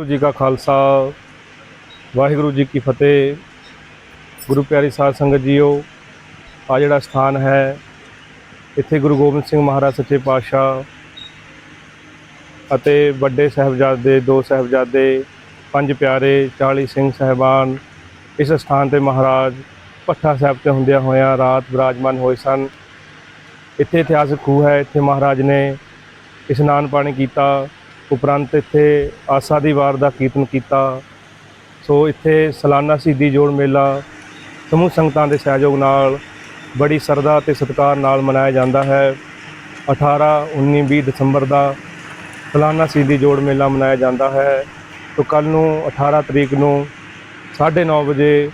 ਵਾਹਿਗੁਰੂ ਜੀ ਕਾ ਖਾਲਸਾ, ਵਾਹਿਗੁਰੂ ਜੀ ਕੀ ਫਤਿਹ। ਗੁਰੂ ਪਿਆਰੀ ਸਾਧ ਸੰਗਤ ਜੀਓ ਆ ਜਿਹੜਾ ਸਥਾਨ ਹੈ, ਇੱਥੇ ਗੁਰੂ ਗੋਬਿੰਦ ਸਿੰਘ ਮਹਾਰਾਜ ਸੱਚੇ ਪਾਤਸ਼ਾਹ ਅਤੇ ਵੱਡੇ ਸਾਹਿਬਜ਼ਾਦੇ, ਦੋ ਸਾਹਿਬਜ਼ਾਦੇ, ਪੰਜ ਪਿਆਰੇ 40 ਸਿੰਘ ਸਹਿਬਾਨ ਇਸ ਸਥਾਨ ਤੇ ਮਹਾਰਾਜ ਪੱਠਾ ਸਾਹਿਬ ਤੇ ਹੁੰਦਿਆਂ ਹੋਇਆਂ ਰਾਤ ਵਿਰਾਜਮਾਨ ਹੋਏ ਸਨ। ਇੱਥੇ ਇਤਿਹਾਸਕ ਖੂਹ ਹੈ, ਇੱਥੇ ਮਹਾਰਾਜ ਨੇ ਇਸ਼ਨਾਨ ਪਾਣੀ ਕੀਤਾ। ਉਪਰੰਤ ਇੱਥੇ ਆਸਾ ਦੀ ਵਾਰ ਦਾ ਕੀਰਤਨ ਕੀਤਾ। ਸੋ ਇੱਥੇ ਸਾਲਾਨਾ ਸ਼ਹੀਦੀ ਜੋੜ ਮੇਲਾ ਸਮੂਹ ਸੰਗਤਾਂ ਦੇ ਸਹਿਯੋਗ ਨਾਲ ਬੜੀ ਸਰਦਾ ਤੇ ਸਤਿਕਾਰ ਨਾਲ ਮਨਾਇਆ ਜਾਂਦਾ ਹੈ। 18 19 20 ਦਸੰਬਰ ਦਾ ਸਾਲਾਨਾ ਸ਼ਹੀਦੀ ਜੋੜ ਮੇਲਾ ਮਨਾਇਆ ਜਾਂਦਾ ਹੈ। ਸੋ ਕੱਲ ਨੂੰ 18 ਤਰੀਕ ਨੂੰ 9:30 ਵਜੇ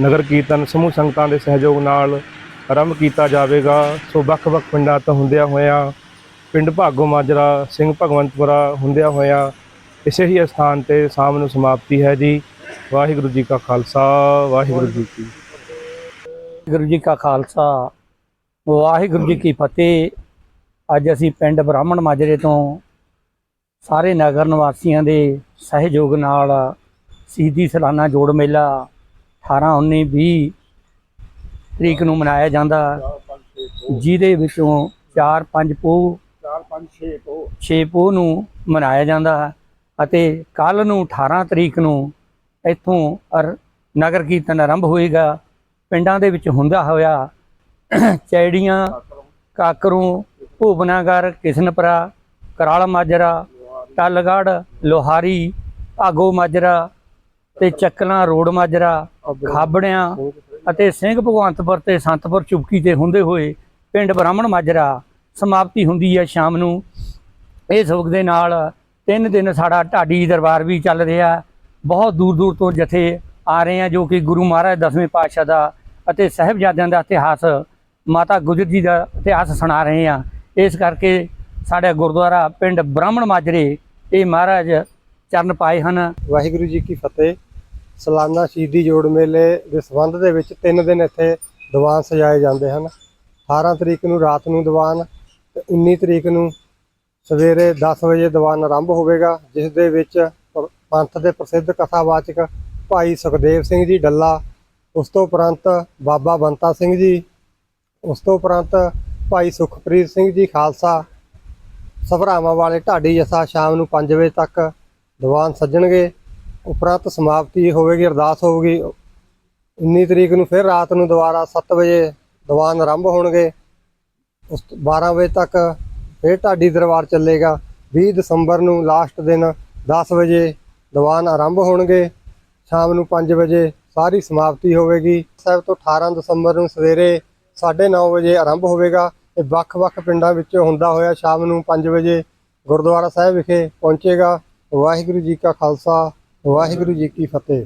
ਨਗਰ ਕੀਰਤਨ ਸਮੂਹ ਸੰਗਤਾਂ ਦੇ ਸਹਿਯੋਗ ਨਾਲ ਆਰੰਭ ਕੀਤਾ ਜਾਵੇਗਾ। ਸੋ ਵੱਖ-ਵੱਖ ਪਿੰਡਾਂ ਤੋਂ ਹੁੰਦਿਆਂ ਹੋਇਆਂ ਪਿੰਡ ਭਾਗੋ ਮਾਜਰਾ, ਸਿੰਘ ਭਗਵੰਤਪੁਰਾ ਹੁੰਦਿਆਂ ਹੋਇਆਂ ਇਸੇ ਹੀ ਸਥਾਨ ਤੇ ਸ਼ਾਮ ਨੂੰ ਸਮਾਪਤੀ ਹੈ ਜੀ। ਵਾਹਿਗੁਰੂ ਜੀ ਕਾ ਖਾਲਸਾ, ਵਾਹਿਗੁਰੂ ਜੀ ਕੀ ਵਾਹਿਗੁਰੂ ਜੀ ਕਾ ਖਾਲਸਾ, ਵਾਹਿਗੁਰੂ ਜੀ ਕੀ ਫਤਿਹ। ਅੱਜ ਅਸੀਂ ਪਿੰਡ ਬ੍ਰਾਹਮਣ ਮਾਜਰੇ ਤੋਂ ਸਾਰੇ ਨਗਰ ਨਿਵਾਸੀਆਂ ਦੇ ਸਹਿਯੋਗ ਨਾਲ ਸ਼ਹੀਦੀ ਸਲਾਨਾ ਜੋੜ ਮੇਲਾ 18 19 20 ਤਰੀਕ ਨੂੰ ਮਨਾਇਆ ਜਾਂਦਾ। ਜਿਹਦੇ ਵਿੱਚੋਂ 4 5 ਪੋਹ 5 6 ਤੋਂ 6 ਪੋਹ ਨੂੰ ਮਨਾਇਆ ਜਾਂਦਾ ਹੈ ਅਤੇ ਕੱਲ ਨੂੰ 18 ਤਰੀਕ ਨੂੰ ਇੱਥੋਂ ਨਗਰ ਕੀਰਤਨ ਆਰੰਭ ਹੋਏਗਾ। ਪਿੰਡਾਂ ਦੇ ਵਿੱਚ ਹੁੰਦਾ ਹੋਇਆ ਚੈੜੀਆਂ, ਕਾਕਰੂ, ਭੂਬਨਾਗਰ, ਕਿਸ਼ਨਪਰਾ, ਕਰਾਲ ਮਾਜਰਾ ਟੱਲਗੜ ਲੋਹਾਰੀ, ਆਗੋ ਮਾਜਰਾ ਤੇ ਚੱਕਲਾਂ, ਰੋਡ ਮਾਜਰਾ, ਖਾਬੜਿਆਂ ਅਤੇ ਸਿੰਘ ਭਗਵੰਤਪੁਰ ਤੇ ਸੰਤਪੁਰ ਚੁਪਕੀ ਤੇ ਹੁੰਦੇ ਹੋਏ ਪਿੰਡ ਬ੍ਰਾਹਮਣ ਮਾਜਰਾ ਸਮਾਪਤੀ ਹੁੰਦੀ ਹੈ ਸ਼ਾਮ ਨੂੰ। ਇਸ ਵਕਤ ਦੇ ਨਾਲ ਤਿੰਨ ਦਿਨ ਸਾਡਾ ਢਾਡੀ ਦਰਬਾਰ ਵੀ ਚੱਲ ਰਿਹਾ। ਬਹੁਤ ਦੂਰ ਦੂਰ ਤੋਂ ਜਥੇ ਆ ਰਹੇ ਆ ਜੋ ਕਿ ਗੁਰੂ ਮਹਾਰਾਜ ਦਸਵੇਂ ਪਾਤਸ਼ਾਹ ਦਾ ਅਤੇ ਸਾਹਿਬਜ਼ਾਦਿਆਂ ਦਾ ਇਤਿਹਾਸ, ਮਾਤਾ ਗੁਜਰ ਜੀ ਦਾ ਇਤਿਹਾਸ ਸੁਣਾ ਰਹੇ ਆ। ਇਸ ਕਰਕੇ ਸਾਡੇ ਗੁਰਦੁਆਰਾ ਪਿੰਡ ਬ੍ਰਾਹਮਣ ਮਾਜਰੇ ਇਹ ਮਹਾਰਾਜ ਚਰਨ ਪਾਏ ਹਨ। ਵਾਹਿਗੁਰੂ ਜੀ ਕੀ ਫਤਿਹ। ਸਲਾਨਾ ਸ਼ਹੀਦੀ ਜੋੜ ਮੇਲੇ ਦੇ ਸੰਬੰਧ ਦੇ ਵਿੱਚ ਤਿੰਨ ਦਿਨ ਇੱਥੇ ਦੀਵਾਨ ਸਜਾਏ ਜਾਂਦੇ ਹਨ। 18 ਤਰੀਕ ਨੂੰ ਰਾਤ ਨੂੰ ਦੀਵਾਨ ਤੇ 19 ਤਰੀਕ ਨੂੰ ਸਵੇਰੇ 10 ਵਜੇ ਦੀਵਾਨ ਆਰੰਭ ਹੋਵੇਗਾ, ਜਿਸ ਦੇ ਵਿੱਚ ਪੰਥ ਦੇ ਪ੍ਰਸਿੱਧ ਕਥਾਵਾਚਕ ਭਾਈ ਸੁਖਦੇਵ ਸਿੰਘ ਜੀ ਡੱਲਾ, ਉਸ ਤੋਂ ਉਪਰੰਤ ਬਾਬਾ ਬੰਤਾ ਸਿੰਘ ਜੀ, ਉਸ ਤੋਂ ਉਪਰੰਤ ਭਾਈ ਸੁਖਪ੍ਰੀਤ ਸਿੰਘ ਜੀ ਖਾਲਸਾ, ਸਭਰਾਵਾਂ ਵਾਲੇ ਢਾਡੀ ਜਸਾ ਸ਼ਾਮ ਨੂੰ 5 ਵਜੇ ਤੱਕ ਦੀਵਾਨ ਸੱਜਣਗੇ, ਉਪਰੰਤ ਸਮਾਪਤੀ ਹੋਵੇਗੀ, ਅਰਦਾਸ ਹੋਵੇਗੀ 19 ਤਰੀਕ ਨੂੰ ਫਿਰ ਰਾਤ ਨੂੰ ਦੁਬਾਰਾ 7 ਵਜੇ ਦੀਵਾਨ ਆਰੰਭ ਹੋਣਗੇ। ਉਸ ਤੋਂ 12 ਵਜੇ ਤੱਕ ਫਿਰ ਢਾਡੀ ਦਰਬਾਰ ਚੱਲੇਗਾ। 20 ਦਸੰਬਰ ਨੂੰ ਲਾਸਟ ਦਿਨ 10 ਵਜੇ ਦੀਵਾਨ ਆਰੰਭ ਹੋਣਗੇ। ਸ਼ਾਮ ਨੂੰ 5 ਵਜੇ ਸਾਰੀ ਸਮਾਪਤੀ ਹੋਵੇਗੀ। ਸਾਹਿਬ ਤੋਂ 18 ਦਸੰਬਰ ਨੂੰ ਸਵੇਰੇ 9:30 ਵਜੇ ਆਰੰਭ ਹੋਵੇਗਾ। ਇਹ ਵੱਖ-ਵੱਖ ਪਿੰਡਾਂ ਵਿੱਚ ਹੁੰਦਾ ਹੋਇਆ ਸ਼ਾਮ ਨੂੰ 5 ਵਜੇ ਗੁਰਦੁਆਰਾ ਸਾਹਿਬ ਵਿਖੇ ਪਹੁੰਚੇਗਾ। ਵਾਹਿਗੁਰੂ ਜੀ ਕਾ ਖਾਲਸਾ, ਵਾਹਿਗੁਰੂ ਜੀ ਕੀ ਫਤਿਹ।